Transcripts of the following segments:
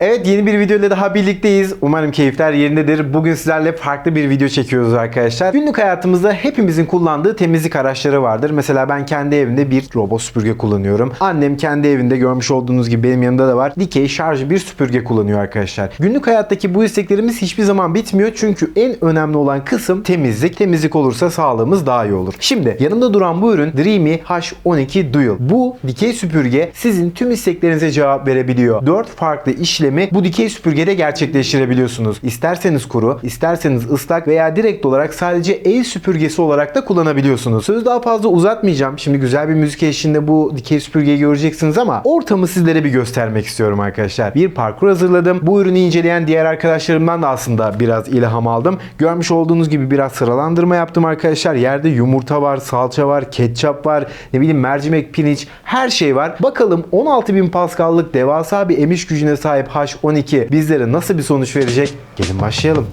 Evet yeni bir video ile daha birlikteyiz. Umarım keyifler yerindedir. Bugün sizlerle farklı bir video çekiyoruz arkadaşlar. Günlük hayatımızda hepimizin kullandığı temizlik araçları vardır. Mesela ben kendi evimde bir robot süpürge kullanıyorum. Annem kendi evinde görmüş olduğunuz gibi benim yanımda da var. Dikey şarj bir süpürge kullanıyor arkadaşlar. Günlük hayattaki bu isteklerimiz hiçbir zaman bitmiyor. Çünkü en önemli olan kısım temizlik. Temizlik olursa sağlığımız daha iyi olur. Şimdi yanımda duran bu ürün Dreamy H12 Dual. Bu dikey süpürge sizin tüm isteklerinize cevap verebiliyor. 4 farklı işlemi bu dikey süpürgede gerçekleştirebiliyorsunuz. İsterseniz kuru, isterseniz ıslak veya direkt olarak sadece el süpürgesi olarak da kullanabiliyorsunuz. Sözü daha fazla uzatmayacağım. Şimdi güzel bir müzik eşliğinde bu dikey süpürgeyi göreceksiniz ama ortamı sizlere bir göstermek istiyorum arkadaşlar. Bir parkur hazırladım. Bu ürünü inceleyen diğer arkadaşlarımdan da aslında biraz ilham aldım. Görmüş olduğunuz gibi biraz sıralandırma yaptım arkadaşlar. Yerde yumurta var, salça var, ketçap var, ne bileyim mercimek, pirinç, her şey var. Bakalım 16.000 Pascal'lık devasa bir emiş gücüne sahip H12 bizlere nasıl bir sonuç verecek? Gelin başlayalım.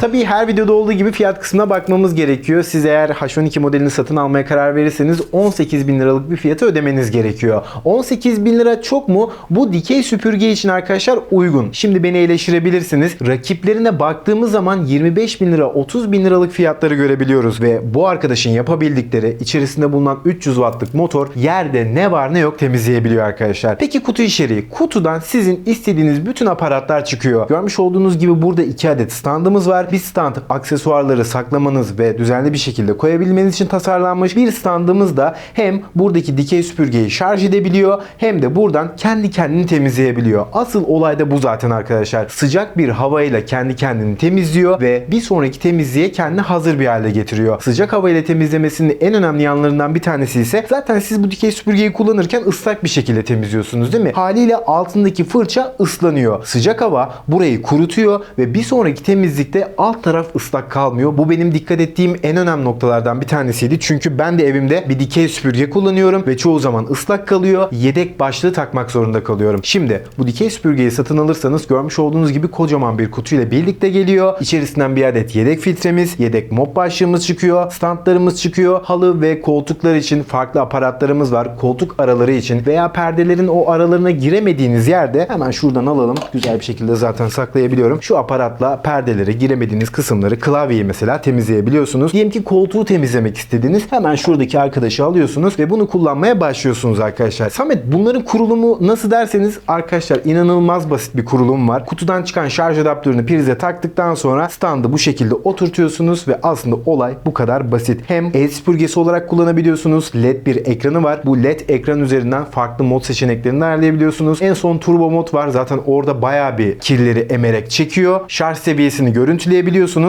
Tabii her videoda olduğu gibi fiyat kısmına bakmamız gerekiyor. Siz eğer H12 modelini satın almaya karar verirseniz 18 bin liralık bir fiyatı ödemeniz gerekiyor. 18 bin lira çok mu? Bu dikey süpürge için arkadaşlar uygun. Şimdi beni eleştirebilirsiniz. Rakiplerine baktığımız zaman 25 bin lira 30 bin liralık fiyatları görebiliyoruz ve bu arkadaşın yapabildikleri içerisinde bulunan 300 wattlık motor yerde ne var ne yok temizleyebiliyor arkadaşlar. Peki kutu içeriği. Kutudan sizin istediğiniz bütün aparatlar çıkıyor. Görmüş olduğunuz gibi burada 2 adet standımız var. Bir stand aksesuarları saklamanız ve düzenli bir şekilde koyabilmeniz için tasarlanmış. Bir standımız da hem buradaki dikey süpürgeyi şarj edebiliyor hem de buradan kendi kendini temizleyebiliyor. Asıl olay da bu zaten arkadaşlar. Sıcak bir havayla kendi kendini temizliyor ve bir sonraki temizliğe kendini hazır bir hale getiriyor. Sıcak havayla temizlemesinin en önemli yanlarından bir tanesi ise zaten siz bu dikey süpürgeyi kullanırken ıslak bir şekilde temizliyorsunuz değil mi? Haliyle altındaki fırça ıslanıyor. Sıcak hava burayı kurutuyor ve bir sonraki temizlikte alt taraf ıslak kalmıyor. Bu benim dikkat ettiğim en önemli noktalardan bir tanesiydi. Çünkü ben de evimde bir dikey süpürge kullanıyorum ve çoğu zaman ıslak kalıyor. Yedek başlığı takmak zorunda kalıyorum. Şimdi bu dikey süpürgeyi satın alırsanız görmüş olduğunuz gibi kocaman bir kutuyla birlikte geliyor. İçerisinden bir adet yedek filtremiz, yedek mop başlığımız çıkıyor, standlarımız çıkıyor. Halı ve koltuklar için farklı aparatlarımız var. Koltuk araları için veya perdelerin o aralarına giremediğiniz yerde hemen şuradan alalım. Güzel bir şekilde zaten saklayabiliyorum. Şu aparatla perdeleri giremediğiniz kısımları klavyeyi mesela temizleyebiliyorsunuz. Diyelim ki koltuğu temizlemek istediniz. Hemen şuradaki arkadaşı alıyorsunuz ve bunu kullanmaya başlıyorsunuz arkadaşlar. Samet bunların kurulumu nasıl derseniz arkadaşlar inanılmaz basit bir kurulum var. Kutudan çıkan şarj adaptörünü prize taktıktan sonra standı bu şekilde oturtuyorsunuz ve aslında olay bu kadar basit. Hem el süpürgesi olarak kullanabiliyorsunuz. LED bir ekranı var. Bu LED ekran üzerinden farklı mod seçeneklerini ayarlayabiliyorsunuz. En son turbo mod var. Zaten orada bayağı bir kirleri emerek çekiyor. Şarj seviyesini görüntüleyebiliyorsunuz.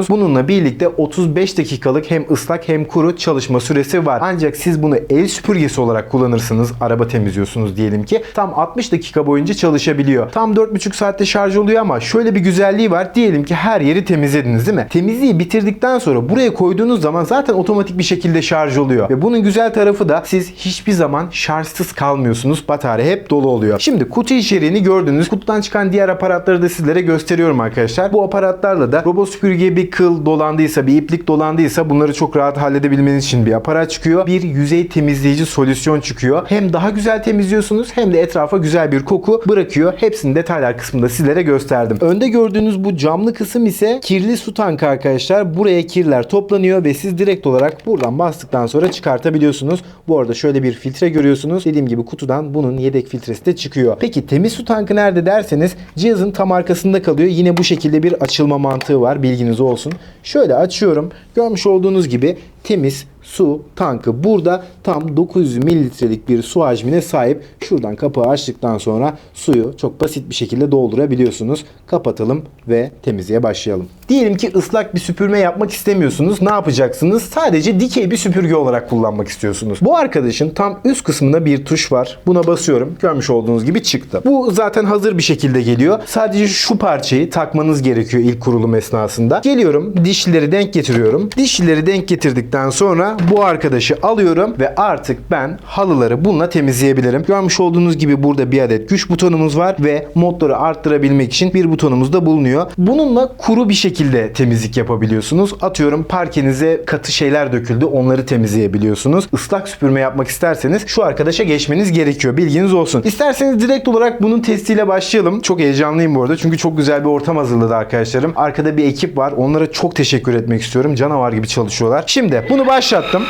Bununla birlikte 35 dakikalık hem ıslak hem kuru çalışma süresi var. Ancak siz bunu el süpürgesi olarak kullanırsınız. Araba temizliyorsunuz diyelim ki. Tam 60 dakika boyunca çalışabiliyor. Tam 4,5 saatte şarj oluyor ama şöyle bir güzelliği var. Diyelim ki her yeri temizlediniz değil mi? Temizliği bitirdikten sonra buraya koyduğunuz zaman zaten otomatik bir şekilde şarj oluyor. Ve bunun güzel tarafı da siz hiçbir zaman şarjsız kalmıyorsunuz. Batarya hep dolu oluyor. Şimdi kutu içeriğini gördünüz. Kutudan çıkan diğer aparatları da sizlere gösteriyorum arkadaşlar. Bu aparatlarla da robot süpürgeye bir kıl dolandıysa, bir iplik dolandıysa bunları çok rahat halledebilmeniz için bir aparat çıkıyor. Bir yüzey temizleyici solüsyon çıkıyor. Hem daha güzel temizliyorsunuz hem de etrafa güzel bir koku bırakıyor. Hepsini detaylar kısmında sizlere gösterdim. Önde gördüğünüz bu camlı kısım ise kirli su tankı arkadaşlar. Buraya kirler toplanıyor ve siz direkt olarak buradan bastıktan sonra çıkartabiliyorsunuz. Bu arada şöyle bir filtre görüyorsunuz. Dediğim gibi kutudan bunun yedek filtresi de çıkıyor. Peki temiz su tankı nerede derseniz cihazın tam arkasında kalıyor. Yine bu şekilde bir açılma mantığı var. Bilginiz olsun. Şöyle açıyorum. Görmüş olduğunuz gibi temiz su tankı burada tam 900 mililitrelik bir su hacmine sahip. Şuradan kapağı açtıktan sonra suyu çok basit bir şekilde doldurabiliyorsunuz. Kapatalım ve temizliğe başlayalım. Diyelim ki ıslak bir süpürme yapmak istemiyorsunuz. Ne yapacaksınız? Sadece dikey bir süpürge olarak kullanmak istiyorsunuz. Bu arkadaşın tam üst kısmında bir tuş var. Buna basıyorum. Görmüş olduğunuz gibi çıktı. Bu zaten hazır bir şekilde geliyor. Sadece şu parçayı takmanız gerekiyor ilk kurulum esnasında. Geliyorum dişlileri denk getiriyorum. Dişlileri denk getirdik temizledikten sonra bu arkadaşı alıyorum ve artık ben halıları bununla temizleyebilirim. Görmüş olduğunuz gibi burada bir adet güç butonumuz var ve modları arttırabilmek için bir butonumuz da bulunuyor. Bununla kuru bir şekilde temizlik yapabiliyorsunuz. Atıyorum parkenize katı şeyler döküldü onları temizleyebiliyorsunuz. Islak süpürme yapmak isterseniz şu arkadaşa geçmeniz gerekiyor. Bilginiz olsun. İsterseniz direkt olarak bunun testiyle başlayalım. Çok heyecanlıyım bu arada çünkü çok güzel bir ortam hazırladı arkadaşlarım. Arkada bir ekip var. Onlara çok teşekkür etmek istiyorum. Canavar gibi çalışıyorlar. Şimdi bunu başlattım.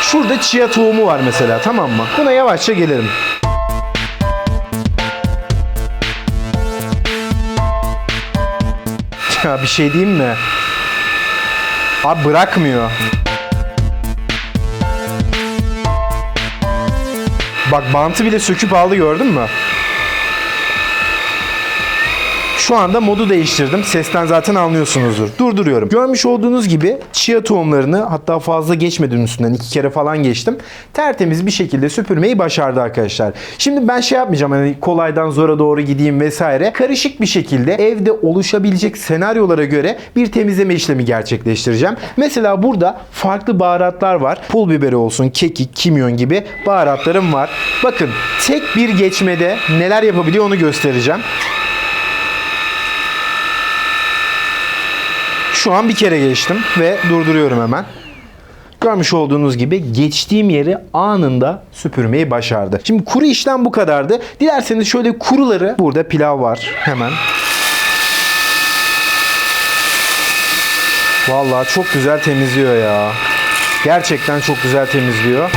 Şurada chia tohumu var mesela tamam mı? Buna yavaşça gelelim. Ya bir şey diyeyim mi? Abi bırakmıyor. Bak bantı bile söküp aldı gördün mü? Şu anda modu değiştirdim. Sesten zaten anlıyorsunuzdur. Durduruyorum. Görmüş olduğunuz gibi chia tohumlarını hatta fazla geçmeden üstünden iki kere falan geçtim. Tertemiz bir şekilde süpürmeyi başardı arkadaşlar. Şimdi ben şey yapmayacağım hani kolaydan zora doğru gideyim vesaire. Karışık bir şekilde evde oluşabilecek senaryolara göre bir temizleme işlemi gerçekleştireceğim. Mesela burada farklı baharatlar var. Pul biberi olsun, kekik, kimyon gibi baharatlarım var. Bakın tek bir geçmede neler yapabiliyor onu göstereceğim. Şu an bir kere geçtim ve durduruyorum hemen. Görmüş olduğunuz gibi geçtiğim yeri anında süpürmeyi başardı. Şimdi kuru işlem bu kadardı. Dilerseniz şöyle kuruları burada pilav var hemen. Vallahi çok güzel temizliyor ya. Gerçekten çok güzel temizliyor.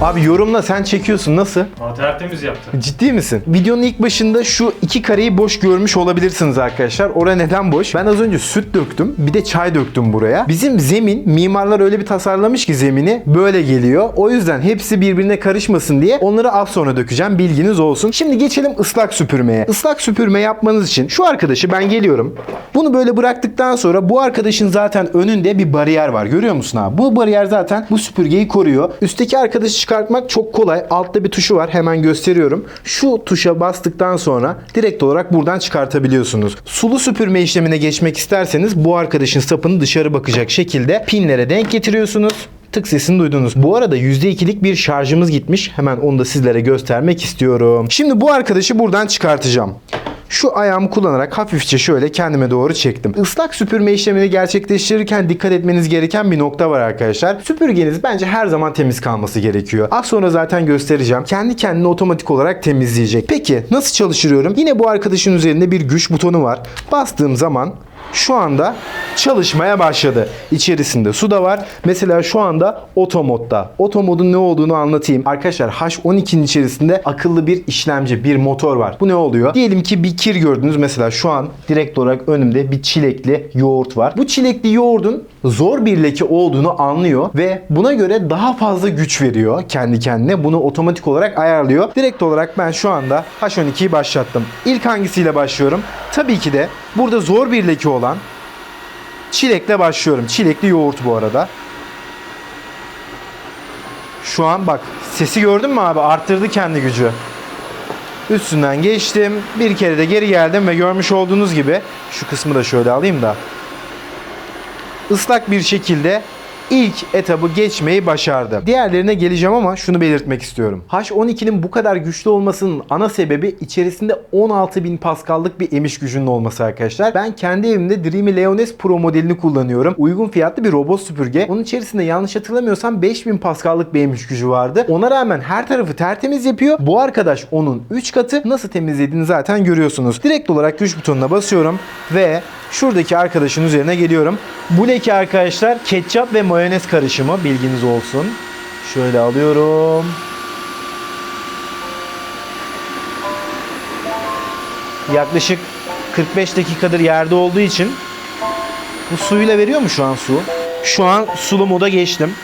Abi yorumla sen çekiyorsun nasıl? Aa, tertemiz yaptı. Ciddi misin? Videonun ilk başında şu iki kareyi boş görmüş olabilirsiniz arkadaşlar. Orada neden boş? Ben az önce süt döktüm. Bir de çay döktüm buraya. Bizim zemin mimarlar öyle bir tasarlamış ki zemini böyle geliyor. O yüzden hepsi birbirine karışmasın diye onları az sonra dökeceğim. Bilginiz olsun. Şimdi geçelim ıslak süpürmeye. Islak süpürme yapmanız için şu arkadaşı ben geliyorum. Bunu böyle bıraktıktan sonra bu arkadaşın zaten önünde bir bariyer var. Görüyor musun abi? Bu bariyer zaten bu süpürgeyi koruyor. Üstteki arkadaşı çıkartmak çok kolay. Altta bir tuşu var. Hemen gösteriyorum. Şu tuşa bastıktan sonra direkt olarak buradan çıkartabiliyorsunuz. Sulu süpürme işlemine geçmek isterseniz bu arkadaşın sapını dışarı bakacak şekilde pinlere denk getiriyorsunuz. Tık sesini duydunuz. Bu arada %2'lik bir şarjımız gitmiş. Hemen onu da sizlere göstermek istiyorum. Şimdi bu arkadaşı buradan çıkartacağım. Şu ayağımı kullanarak hafifçe şöyle kendime doğru çektim. Islak süpürme işlemini gerçekleştirirken dikkat etmeniz gereken bir nokta var arkadaşlar. Süpürgeniz bence her zaman temiz kalması gerekiyor. Az sonra zaten göstereceğim. Kendi kendine otomatik olarak temizleyecek. Peki nasıl çalıştırıyorum? Yine bu arkadaşın üzerinde bir güç butonu var. Bastığım zaman şu anda çalışmaya başladı. İçerisinde su da var. Mesela şu anda oto modda. Oto modun ne olduğunu anlatayım. Arkadaşlar H12'nin içerisinde akıllı bir işlemci, bir motor var. Bu ne oluyor? Diyelim ki bir kir gördünüz. Mesela şu an direkt olarak önümde bir çilekli yoğurt var. Bu çilekli yoğurdun zor bir leke olduğunu anlıyor ve buna göre daha fazla güç veriyor kendi kendine. Bunu otomatik olarak ayarlıyor. Direkt olarak ben şu anda H12'yi başlattım. İlk hangisiyle başlıyorum? Tabii ki de burada zor bir leke olan çilekle başlıyorum. Çilekli yoğurt bu arada. Şu an bak sesi gördün mü abi? Arttırdı kendi gücü. Üstünden geçtim. Bir kere de geri geldim ve görmüş olduğunuz gibi şu kısmı da şöyle alayım da ıslak bir şekilde ilk etabı geçmeyi başardı. Diğerlerine geleceğim ama şunu belirtmek istiyorum. H12'nin bu kadar güçlü olmasının ana sebebi içerisinde 16.000 Pascal'lık bir emiş gücünün olması arkadaşlar. Ben kendi evimde Dreamy Leones Pro modelini kullanıyorum. Uygun fiyatlı bir robot süpürge. Onun içerisinde yanlış hatırlamıyorsam 5000 Pascal'lık bir emiş gücü vardı. Ona rağmen her tarafı tertemiz yapıyor. Bu arkadaş onun 3 katı. Nasıl temizlediğini zaten görüyorsunuz. Direkt olarak güç butonuna basıyorum ve şuradaki arkadaşın üzerine geliyorum. Bu leke arkadaşlar ketçap ve mayonez karışımı bilginiz olsun. Şöyle alıyorum. Yaklaşık 45 dakikadır yerde olduğu için bu suyla veriyor mu şu an su? Şu an sulu moda geçtim.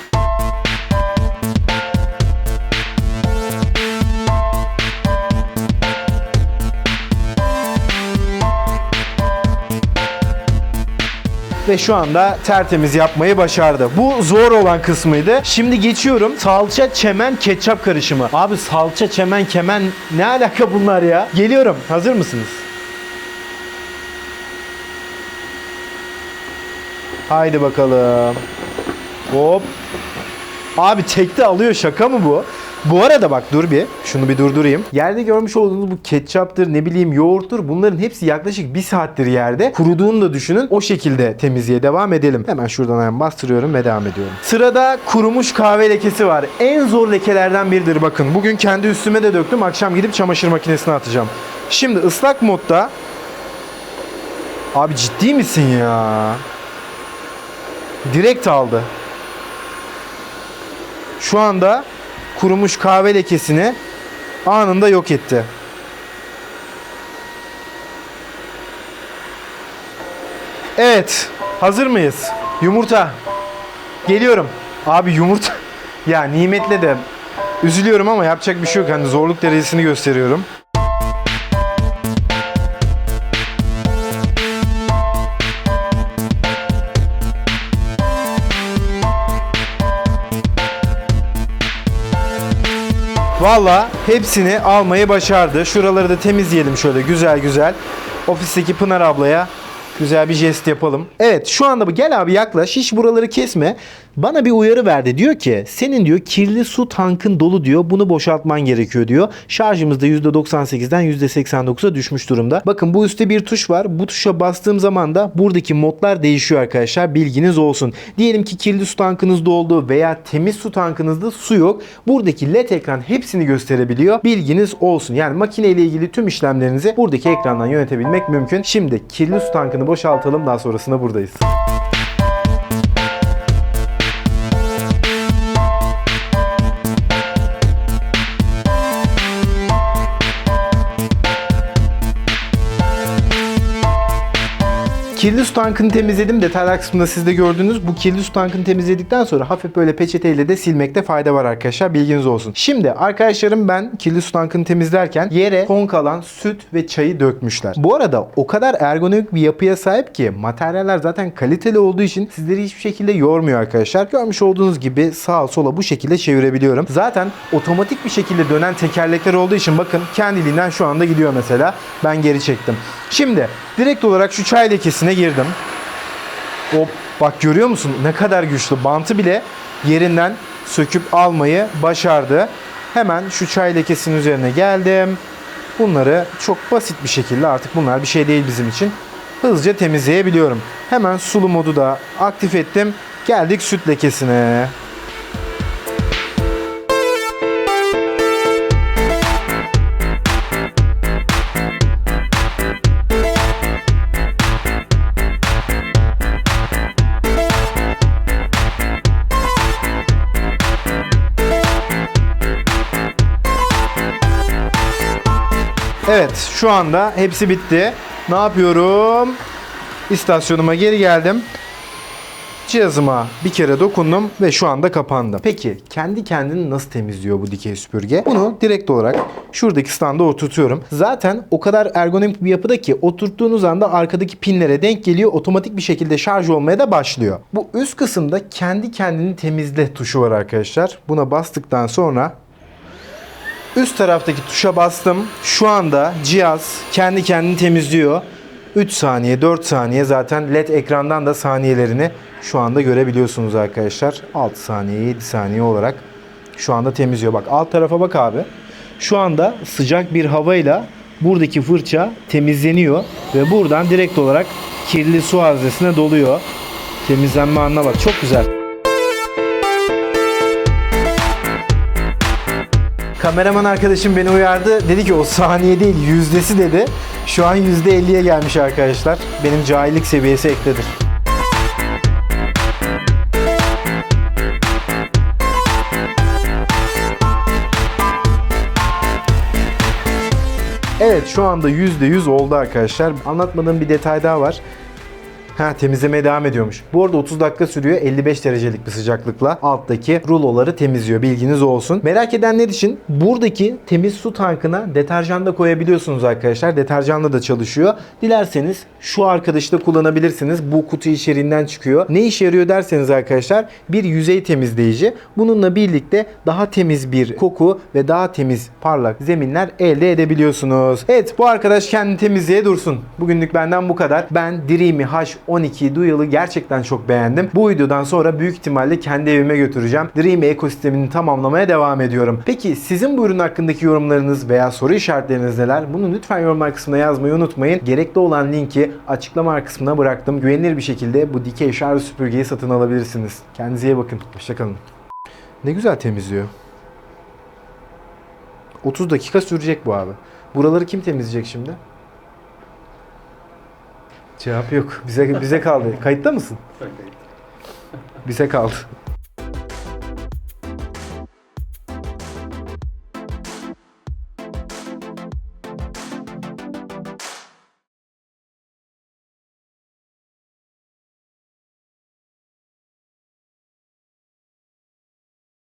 Ve şu anda tertemiz yapmayı başardı. Bu zor olan kısmıydı. Şimdi geçiyorum. Salça, çemen, ketçap karışımı. Abi salça, çemen, kemen ne alaka bunlar ya? Geliyorum. Hazır mısınız? Haydi bakalım. Hop. Abi tekte alıyor şaka mı bu? Bu arada bak dur bir. Şunu bir durdurayım. Yerde görmüş olduğunuz bu ketçaptır ne bileyim yoğurttur bunların hepsi yaklaşık bir saattir yerde. Kuruduğunu da düşünün. O şekilde temizliğe devam edelim. Hemen şuradan hemen bastırıyorum ve devam ediyorum. Sırada kurumuş kahve lekesi var. En zor lekelerden biridir bakın. Bugün kendi üstüme de döktüm. Akşam gidip çamaşır makinesine atacağım. Şimdi ıslak modda Abi ciddi misin ya? Direkt aldı. Şu anda kurumuş kahve lekesini anında yok etti. Evet, hazır mıyız? Yumurta. Geliyorum. Abi yumurta. ya nimetle de üzülüyorum ama yapacak bir şey yok. Hani zorluk derecesini gösteriyorum. Valla hepsini almayı başardı. Şuraları da temizleyelim şöyle güzel güzel. Ofisteki Pınar ablaya güzel bir jest yapalım. Evet şu anda bu gel abi yaklaş hiç buraları kesme. Bana bir uyarı verdi. Diyor ki senin diyor kirli su tankın dolu diyor. Bunu boşaltman gerekiyor diyor. Şarjımız da %98'den %89'a düşmüş durumda. Bakın bu üstte bir tuş var. Bu tuşa bastığım zaman da buradaki modlar değişiyor arkadaşlar. Bilginiz olsun. Diyelim ki kirli su tankınız doldu veya temiz su tankınızda su yok. Buradaki led ekran hepsini gösterebiliyor. Bilginiz olsun. Yani makine ile ilgili tüm işlemlerinizi buradaki ekrandan yönetebilmek mümkün. Şimdi kirli su tankını boşaltalım. Daha sonrasında buradayız. Kirli su tankını temizledim. Detaylar kısmında siz de gördünüz. Bu kirli su tankını temizledikten sonra hafif böyle peçeteyle de silmekte fayda var arkadaşlar. Bilginiz olsun. Şimdi arkadaşlarım ben kirli su tankını temizlerken yere son kalan süt ve çayı dökmüşler. Bu arada o kadar ergonomik bir yapıya sahip ki materyaller zaten kaliteli olduğu için sizleri hiçbir şekilde yormuyor arkadaşlar. Görmüş olduğunuz gibi sağa sola bu şekilde çevirebiliyorum. Zaten otomatik bir şekilde dönen tekerlekler olduğu için bakın kendiliğinden şu anda gidiyor mesela. Ben geri çektim. Şimdi direkt olarak şu çay lekesine girdim. Hop bak görüyor musun ne kadar güçlü. Bantı bile yerinden söküp almayı başardı. Hemen şu çay lekesinin üzerine geldim. Bunları çok basit bir şekilde artık bunlar bir şey değil bizim için. Hızlıca temizleyebiliyorum. Hemen sulu modu da aktif ettim. Geldik süt lekesine. Evet şu anda hepsi bitti. Ne yapıyorum? İstasyonuma geri geldim. Cihazıma bir kere dokundum ve şu anda kapandı. Peki kendi kendini nasıl temizliyor bu dikey süpürge? Bunu direkt olarak şuradaki standa oturtuyorum. Zaten o kadar ergonomik bir yapıda ki oturttuğunuz anda arkadaki pinlere denk geliyor. Otomatik bir şekilde şarj olmaya da başlıyor. Bu üst kısımda kendi kendini temizle tuşu var arkadaşlar. Buna bastıktan sonra Üst taraftaki tuşa bastım. Şu anda cihaz kendi kendini temizliyor. 3 saniye, 4 saniye zaten LED ekrandan da saniyelerini şu anda görebiliyorsunuz arkadaşlar. 6 saniye, 7 saniye olarak şu anda temizliyor. Bak alt tarafa bak abi. Şu anda sıcak bir havayla buradaki fırça temizleniyor ve buradan direkt olarak kirli su haznesine doluyor. Temizlenme anına bak. Çok güzel. Kameraman arkadaşım beni uyardı. Dedi ki o saniye değil yüzdesi dedi. Şu an yüzde 50'ye gelmiş arkadaşlar. Benim cahillik seviyesi ekledir. Evet şu anda %100 oldu arkadaşlar. Anlatmadığım bir detay daha var. Ha temizlemeye devam ediyormuş. Bu arada 30 dakika sürüyor. 55 derecelik bir sıcaklıkla alttaki ruloları temizliyor. Bilginiz olsun. Merak edenler için buradaki temiz su tankına deterjan da koyabiliyorsunuz arkadaşlar. Deterjanla da çalışıyor. Dilerseniz şu arkadaşı da kullanabilirsiniz. Bu kutu içeriğinden çıkıyor. Ne işe yarıyor derseniz arkadaşlar bir yüzey temizleyici. Bununla birlikte daha temiz bir koku ve daha temiz parlak zeminler elde edebiliyorsunuz. Evet bu arkadaş kendi temizliğe dursun. Bugünlük benden bu kadar. Ben Dreamy H 12 Dual'ı gerçekten çok beğendim. Bu videodan sonra büyük ihtimalle kendi evime götüreceğim. Dream ekosistemini tamamlamaya devam ediyorum. Peki sizin bu ürün hakkındaki yorumlarınız veya soru işaretleriniz neler? Bunu lütfen yorumlar kısmına yazmayı unutmayın. Gerekli olan linki açıklama kısmına bıraktım. Güvenilir bir şekilde bu dikey şarj süpürgeyi satın alabilirsiniz. Kendinize iyi bakın. Hoşçakalın. Ne güzel temizliyor. 30 dakika sürecek bu abi. Buraları kim temizleyecek şimdi? Cevap yok. Bize bize kaldı. Kayıtta mısın? Bize kaldı.